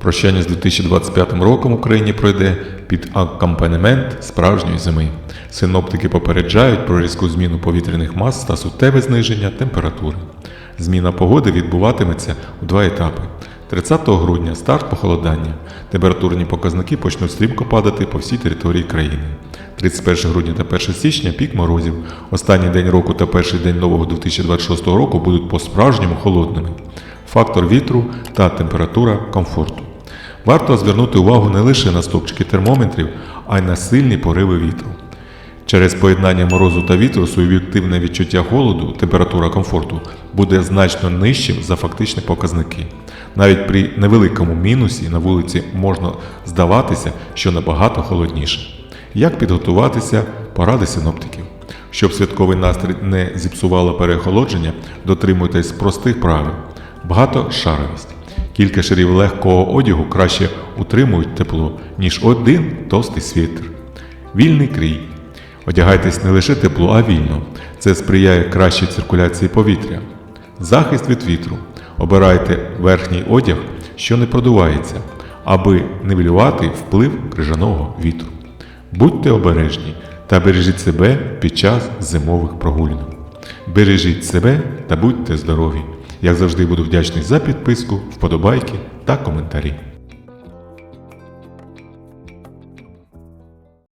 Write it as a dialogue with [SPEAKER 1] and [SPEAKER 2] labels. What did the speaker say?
[SPEAKER 1] Прощання з 2025 роком в Україні пройде під акомпанемент справжньої зими. Синоптики попереджають про різку зміну повітряних мас та суттєве зниження температури. Зміна погоди відбуватиметься у два етапи. 30 грудня старт похолодання. Температурні показники почнуть стрімко падати по всій території країни. 31 грудня та 1 січня пік морозів. Останній день року та перший день нового 2026 року будуть по-справжньому холодними. Фактор вітру та температура комфорту. Варто звернути увагу не лише на стопчики термометрів, а й на сильні пориви вітру. Через поєднання морозу та вітру суб'єктивне відчуття холоду, температура комфорту буде значно нижчим за фактичні показники. Навіть при невеликому мінусі на вулиці можна здаватися, що набагато холодніше. Як підготуватися, поради синоптиків. Щоб святковий настрій не зіпсувало переохолодження, дотримуйтесь простих правил. Багатошаровість. Кілька шарів легкого одягу краще утримують тепло, ніж один товстий світер. Вільний крій. Одягайтесь не лише тепло, а вільно. Це сприяє кращій циркуляції повітря. Захист від вітру. Обирайте верхній одяг, що не продувається, аби нивелювати вплив крижаного вітру. Будьте обережні та бережіть себе під час зимових прогулянок. Бережіть себе та будьте здорові. Як завжди буду вдячний за підписку, вподобайки та коментарі.